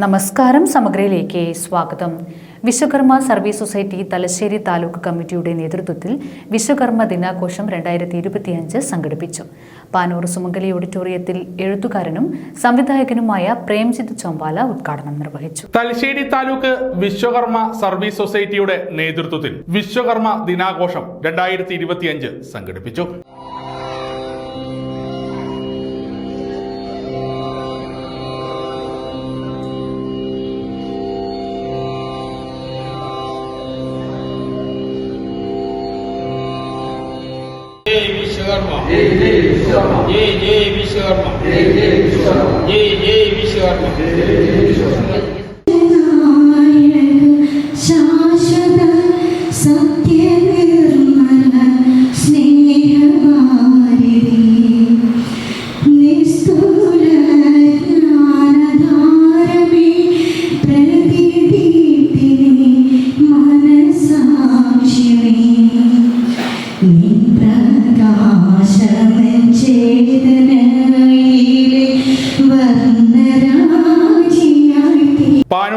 നമസ്കാരം സമഗ്രയിലേക്ക് സ്വാഗതം. വിശ്വകർമ്മ സർവീസ് സൊസൈറ്റി തലശ്ശേരി താലൂക്ക് കമ്മിറ്റിയുടെ നേതൃത്വത്തിൽ വിശ്വകർമ്മ ദിനാഘോഷം രണ്ടായിരത്തി ഇരുപത്തിയഞ്ച് സംഘടിപ്പിച്ചു. പാനൂർ സുമംഗലി ഓഡിറ്റോറിയത്തിൽ എഴുത്തുകാരനും സംവിധായകനുമായ പ്രേംജിത് ചോമ്പാല ഉദ്ഘാടനം നിർവഹിച്ചു. തലശ്ശേരി താലൂക്ക് വിശ്വകർമ്മ സർവീസ് സൊസൈറ്റിയുടെ നേതൃത്വത്തിൽ വിശ്വകർമ്മ ദിനാഘോഷം രണ്ടായിരത്തി സംഘടിപ്പിച്ചു. దేవి శర్మ జై దేవి శర్మ జై దేవి శర్మ జై దేవి శర్మ జై దేవి శర్మ జై దేవి శర్మ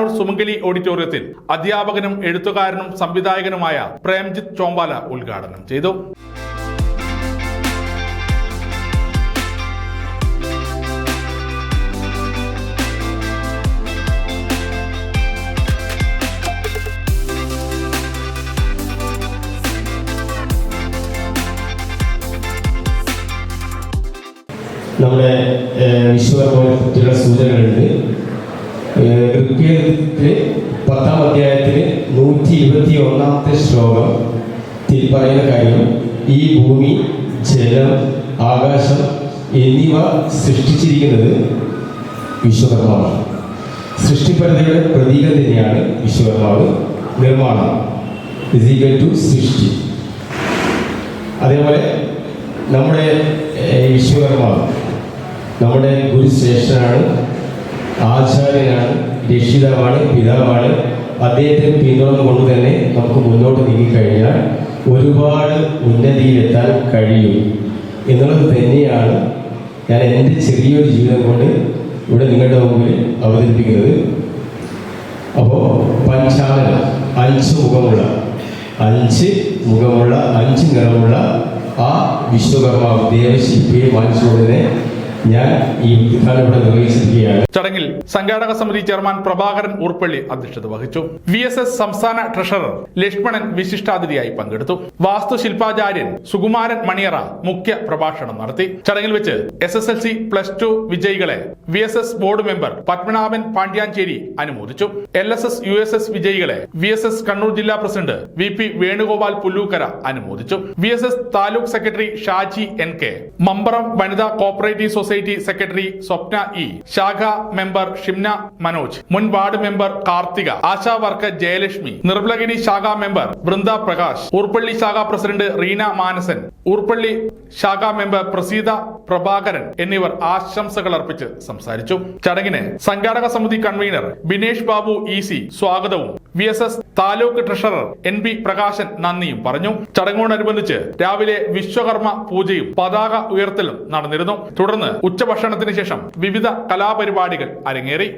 പാനൂർ സുമംഗലി ഓഡിറ്റോറിയത്തിൽ അധ്യാപകനും എഴുത്തുകാരനും സംവിധായകനുമായ പ്രേംജിത്ത് ചോമ്പാല ഉദ്ഘാടനം ചെയ്തു. നമ്മുടെ വിശ്വകർമ്മ വിശ്വകർമ്മനെ സൂചനകളുണ്ട്. ഋഗ്വേദത്തിലെ പത്താം അധ്യായത്തിലെ നൂറ്റി ഇരുപത്തി ഒന്നാമത്തെ ശ്ലോകത്തിൽ പറയുന്ന കാര്യം ഈ ഭൂമി ജലം ആകാശം എന്നിവ സൃഷ്ടിച്ചിരിക്കുന്നത് വിശ്വകർമാവാണ്. സൃഷ്ടിപരതയുടെ പ്രതീകം തന്നെയാണ് വിശ്വകർമാവ് നിർമ്മാണം. ഫിസിക്കൽ ടു സൃഷ്ടി. അതേപോലെ നമ്മുടെ വിശ്വകർമാവ് നമ്മുടെ ഗുരുശ്രേഷ്ഠനാണ് ആചാര്യനാണ് രക്ഷിതാവാണ് പിതാവാണ്. അദ്ദേഹത്തെ പിന്തുടർന്നുകൊണ്ട് തന്നെ നമുക്ക് മുന്നോട്ട് നീങ്ങിക്കഴിഞ്ഞാൽ ഒരുപാട് ഉന്നതിയിലെത്താൻ കഴിയും. എന്നുള്ളത് തന്നെയാണ് ഞാൻ എന്റെ ചെറിയൊരു ജീവിതം കൊണ്ട് ഇവിടെ നിങ്ങളുടെ മുമ്പിൽ അവതരിപ്പിക്കുന്നത്. അപ്പോൾ പഞ്ചാലന അഞ്ച് മുഖമുള്ള അഞ്ച് മുഖമുള്ള അഞ്ച് നിറമുള്ള ആ വിശ്വകർമാവ് ദേവശില്പിയെ മാനിച്ചുകൊണ്ടിനെ ഞാൻ ഈ ചടങ്ങിൽ സംഘാടക സമിതി ചെയർമാൻ പ്രഭാകരൻ ഉർപ്പള്ളി അധ്യക്ഷത വഹിച്ചു. വി എസ് എസ് സംസ്ഥാന ട്രഷറർ ലക്ഷ്മണൻ വിശിഷ്ടാതിഥിയായി പങ്കെടുത്തു. വാസ്തുശില്പാചാര്യൻ സുകുമാരൻ മണിയറ മുഖ്യ പ്രഭാഷണം നടത്തി. ചടങ്ങിൽ വെച്ച് S S L C plus two വിജയികളെ V S S board member Padmanabhan Pandyancheri അനുമോദിച്ചു. L S S U S S വിജയികളെ വി എസ് എസ് കണ്ണൂർ ജില്ലാ president V P Venugopal Pullookkara അനുമോദിച്ചു. V S S taluk secretary Shaji N K. Mamparam വനിതാ cooperative society secretary Swapna E. ശാഖ member Shimna Manoj. മുൻ ward member Karthika. ASHA worker Jayalakshmi. നിർവ്ലകിനി ശാഖ member Vrinda Prakash. Urpalli ശാഖ president Reena Manasan. Urpalli ശാഖ member Praseetha Prabhakaran എന്നിവർ ആശംസകൾ അർപ്പിച്ച് സംസാരിച്ചു. ചടങ്ങിന് സംഘാടക സമിതി convener Binesh Babu E C സ്വാഗതവും V S S taluk treasurer N B Prakashan നന്ദിയും പറഞ്ഞു. ചടങ്ങോടനുബന്ധിച്ച് രാവിലെ വിശ്വകർമ്മ പൂജയും പതാക ഉയർത്തലും നടന്നിരുന്നു. തുടർന്ന് ഉച്ചഭക്ഷണത്തിന് ശേഷം വിവിധ കലാപരിപാടികൾ അരങ്ങേറി.